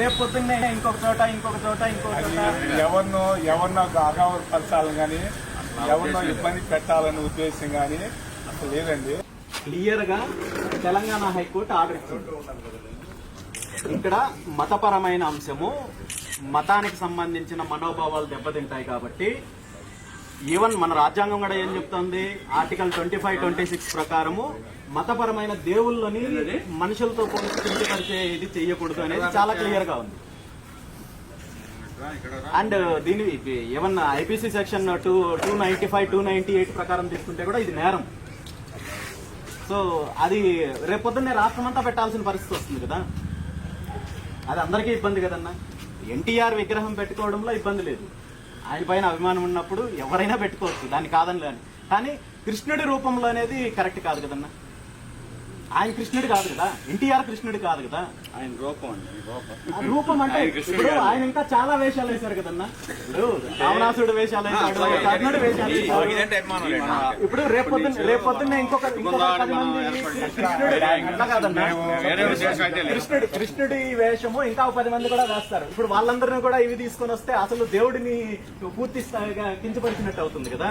రేపు పొద్దున్నే ఇంకొక చోట ఇంకొక చోట ఇంకొక చోట. ఎవరినో ఎవరినో అగౌరవపరచాలని కానీ ఎవరినో ఇబ్బంది పెట్టాలనే ఉద్దేశం కానీ అసలు లేదండి. క్లియర్గా తెలంగాణ హైకోర్టు ఆర్డర్ ఇచ్చింది. ఇక్కడ మతపరమైన అంశము మతానికి సంబంధించిన మనోభావాలు దెబ్బతింటాయి కాబట్టి ఈవెన్ మన రాజ్యాంగం కూడా ఏం చెప్తుంది? Article twenty five twenty six ప్రకారము మతపరమైన దేవుళ్ళని మనుషులతో పోల్చి కించపరిచే ఇది చేయకూడదు అనేది చాలా క్లియర్గా ఉంది. అండ్ దీని ఏమన్నా IPC section two two ninety five two ninety eight ప్రకారం తీసుకుంటే కూడా ఇది నేరం. సో అది రేపొద్దున్నే రాష్ట్రం అంతా పెట్టాల్సిన పరిస్థితి వస్తుంది కదా. అది అందరికీ ఇబ్బంది కదన్నా. ఎన్టీఆర్ విగ్రహం పెట్టుకోవడంలో ఇబ్బంది లేదు. ఆయన పైన అభిమానం ఉన్నప్పుడు ఎవరైనా పెట్టుకోవచ్చు దాన్ని కాదని కానీ కృష్ణుడి రూపంలో అనేది కరెక్ట్ కాదు కదన్నా? ఆయన కృష్ణుడు కాదు కదా. ఎన్టీఆర్ కృష్ణుడు కాదు కదా. ఆయన రూపం అండి రూపం. రూపం అంటే ఇప్పుడు. ఆయన ఇంకా చాలా వేషాలు వేశారు కదన్నా. ఇప్పుడు రావణాసుడు వేషాలు వేశాడు కర్ణుడు వేషాలు ఇప్పుడు రేపు పొద్దున్న రేపు పొద్దున్న ఇంకొక ఇంకొక పది మంది కృష్ణుడు అట్లా కాదన్నా. కృష్ణుడి కృష్ణుడి వేషము ఇంకా పది మంది కూడా వేస్తారు. ఇప్పుడు వాళ్ళందరినీ కూడా ఇవి తీసుకొని వస్తే అసలు దేవుడిని పూర్తి స్థాయిగా కించపరిచినట్టు అవుతుంది కదా.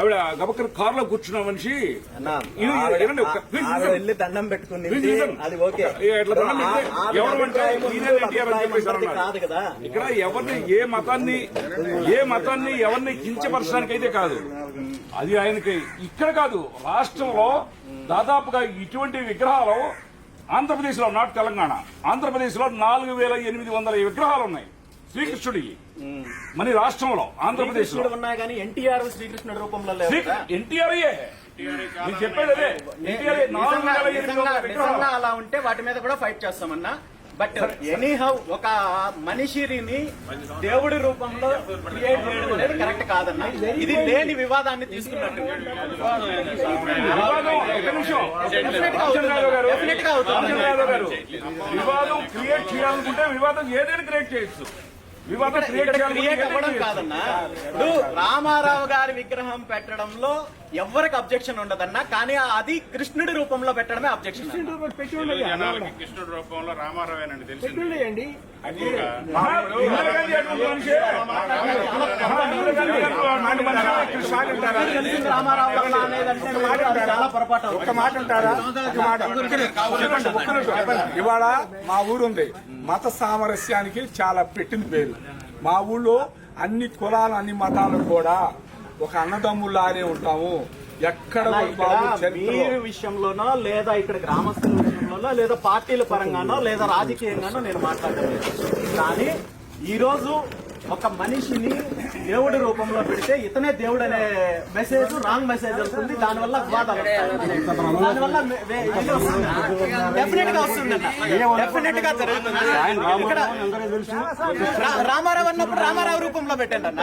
ఆవిడ గబక్కన కారులో కూర్చున్న మనిషి. వెళ్ళి దండం పెట్టుకుంది. అది ఓకే. ఇక్కడ ఎవరిని ఏ మతాన్ని ఏ మతాన్ని ఎవరిని కించపరచడానికి అయితే కాదు. అది ఆయనకి ఇక్కడ కాదు రాష్ట్రంలో దాదాపుగా ఇటువంటి విగ్రహాలు ఆంధ్రప్రదేశ్లో నాట్ తెలంగాణ ఆంధ్రప్రదేశ్లో నాలుగు వేల ఎనిమిది వందల విగ్రహాలు ఉన్నాయి. శ్రీకృష్ణుడి. మన రాష్ట్రంలో ఆంధ్రప్రదేశ్లో ఉన్నాయి కానీ ఎన్టీఆర్ శ్రీకృష్ణుడి రూపంలో? ఎన్టీఆర్ చెప్పేది అలా ఉంటే వాటి మీద కూడా ఫైట్ చేస్తామన్నా. బట్ ఎనీహౌ ఒక మనిషిని దేవుడి రూపంలో క్రియేట్ చేయడం అనేది కరెక్ట్ కాదన్న. ఇది లేని వివాదాన్ని తీసుకున్నట్టు. గా అవుతుంది. గారు వివాదం క్రియేట్ చేయాలనుకుంటే వివాదం ఏదైనా క్రియేట్ చేయొచ్చు. క్రియేట్ అవ్వడం. కాదన్నా. ఇప్పుడు రామారావు గారి విగ్రహం పెట్టడంలో ఎవరికి అబ్జెక్షన్ ఉండదన్నా కానీ అది కృష్ణుడి రూపంలో పెట్టడమే అబ్జెక్షన్ కృష్ణుడి రూపంలో తెలిసింది? రామారావు వల్ల అనేదంటే అది చాలా పొరపాటు అవుతుంది. ఒక మాట. ఒక్క నిమిషం. ఇవాళ మా ఊరు ఉంది మత సామరస్యానికి చాలా పెట్టింది పేరు. మా ఊళ్ళో అన్ని కులాలు అన్ని మతాలు కూడా ఒక అన్నదమ్ములానే ఉంటాము. ఎక్కడ మీరు విషయంలోనో లేదా ఇక్కడ గ్రామస్తుల విషయంలోనో లేదా పార్టీల పరంగానో లేదా రాజకీయంగానో నేను మాట్లాడలేదు. కానీ ఈ రోజు ఒక మనిషిని దేవుడి రూపంలో పెడితే ఇతనే దేవుడు అనే మెసేజ్ రాంగ్ మెసేజ్ వస్తుంది. దానివల్ల వివాదాలు వస్తాయి. దానివల్ల డెఫినెట్గా వస్తుంది. డెఫినెట్గా జరుగుతుంది. ఇక్కడ రా- రామారావు అన్నప్పుడు రామారావు రూపంలో పెట్టండి అన్న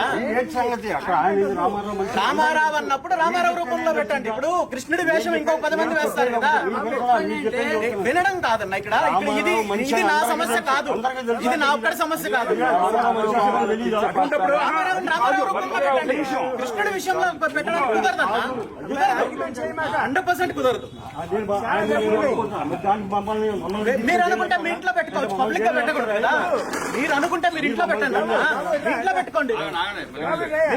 రామారావు అన్నప్పుడు రామారావు రూపంలో పెట్టండి. ఇప్పుడు కృష్ణుడి వేషం ఇంకో పది మంది వేస్తారు కదా. వినడం కాదన్న ఇక్కడ. ఇక్కడ ఇది ఇది నా సమస్య కాదు. ఇది నా ఒక్కడి సమస్య కాదు. కృష్ణుడి విషయంలో పెట్టడం కుదరదన్న హండ్రెడ్ పర్సెంట్ కుదరదు. మీరు అనుకుంటే మీ ఇంట్లో పెట్టుకోవచ్చు. పబ్లిక్గా పెట్టకూడదు కదా. మీరు అనుకుంటే మీరు ఇంట్లో పెట్టండి ఇంట్లో పెట్టుకోండి.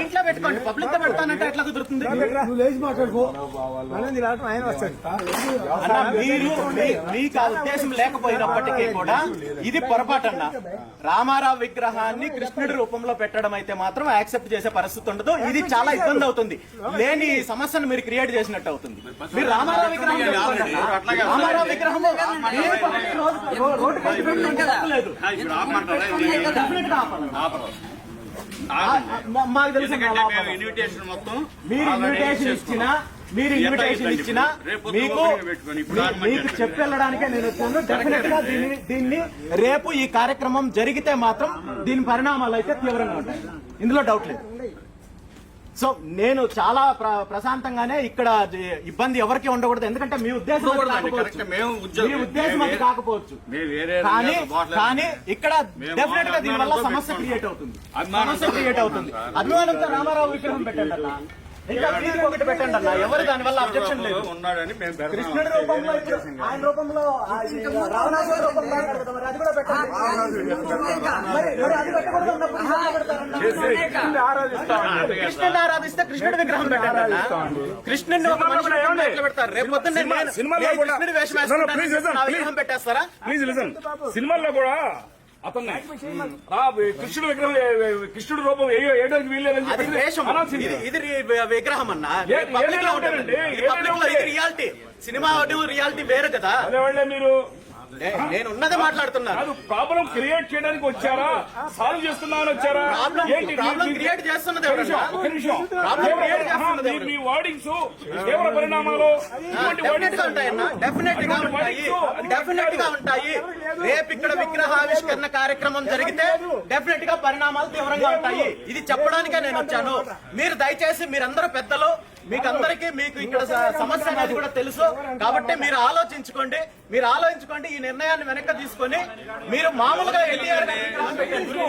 ఇంట్లో పెట్టుకోండి. పబ్లిక్గా పెడతానంటే ఎట్లా కుదురుతుంది? అన్న మీరు మీ- మీకు ఆ ఉద్దేశం లేకపోయినప్పటికీ కూడా ఇది పొరపాటు అన్న రామారావు విగ్రహాన్ని కృష్ణుడి రూపంలో పెట్టడం అయితే మాత్రం యాక్సెప్ట్ చేసే పరిస్థితి ఉండదు. ఇది చాలా ఇబ్బంది అవుతుంది. లేని సమస్యను మీరు క్రియేట్ చేసినట్టు అవుతుంది. మీరు రామారావు విగ్రహం. రామారావు విగ్రహం రోడ్డు- మాకు తెలుసు మీరు ఇన్విటేషన్. ఇచ్చినా మీరు ఇన్విటేషన్ ఇచ్చినా మీకు మీకు. చెప్పెళ్ళడానికే నేను వచ్చాను. డెఫినెట్గా దీన్ని దీన్ని రేపు ఈ కార్యక్రమం జరిగితే మాత్రం దీని పరిణామాలు అయితే తీవ్రంగా ఉంటాయి. ఇందులో డౌట్ లేదు. సో నేను చాలా ప్ర- ప్రశాంతంగానే ఇక్కడ ఇబ్బంది ఎవరికి ఉండకూడదు. ఎందుకంటే మీ ఉద్దేశం మీ ఉద్దేశం అది కాకపోవచ్చు. కానీ కానీ ఇక్కడ డెఫినెట్గా దీని వల్ల అభిమానంతో సమస్య. క్రియేట్ అవుతుంది. సమస్య క్రియేట్ అవుతుంది. అభిమానంతో రామారావు విగ్రహం పెట్టండి ఇంకా వీధికి ఒకటి పెట్టండి అన్న. ఎవరు దాని వల్ల అబ్జెక్షన్ లేదు. ఉన్నాడని మేము పెడతాం. కృష్ణుడి రూపంలో ఇప్పుడు ఆయన రూపంలో ఆ రావణాసుర రూపంలో ఉన్నాడు కదా, మరి. అది కూడా పెట్టండి. మరి మరి అది పెట్టకూడదు అన్నప్పుడు ఇంకొకటి పెడతారన్న. కృష్ణుని ఆరాధిస్తామండి కృష్ణుడిని ఆరాధిస్తే కృష్ణుడి విగ్రహం పెట్టండి అన్న. కృష్ణుడిని ఒక మనిషి సినిమాలో రూపంలో ఏమండి? ఎట్లా పెడతారు రేపు పొద్దున్న సినిమా- నేను- సినిమాలో నేను కూడా- కృష్ణుడి వేషం No, no, వేసుకుంటాను, please listen, నా please. విగ్రహం పెట్టేస్తారా? ప్లీజ్ లిసన్ సినిమాల్లో కూడా అతన్ని. కృష్ణుడు విగ్రహం కృష్ణుడు రూపం ఏడానికి వీల్లేదని చెప్పి. ఇది విగ్రహం అన్న. రియాలిటీ సినిమా రియాలిటీ వేరు కదా. మీరు నేను ఉన్నదే మాట్లాడుతున్నాను ప్రాబ్లం క్రియేట్ చేయడానికి వచ్చారా? సాల్వ్ చేస్తున్నామని వచ్చారా? క్రియేట్ చేస్తున్నది ఎవరు? మీ వార్డింగ్స్ తీవ్ర పరిణామాలు. డెఫినెట్గా ఉంటాయి. డెఫినెట్గా ఉంటాయి. రేపు ఇక్కడ విగ్రహావిష్కరణ కార్యక్రమం జరిగితే డెఫినెట్గా పరిణామాలు తీవ్రంగా ఉంటాయి. ఇది చెప్పడానికే నేను వచ్చాను. మీరు దయచేసి మీరందరూ పెద్దలు మీకు అందరికీ మీకు ఇక్కడ సమస్య అనేది కూడా తెలుసు. కాబట్టి మీరు ఆలోచించుకోండి. మీరు ఆలోచించుకోండి. ఈ నిర్ణయాన్ని వెనక్కి తీసుకొని మీరు మామూలుగా ఎన్టీఆర్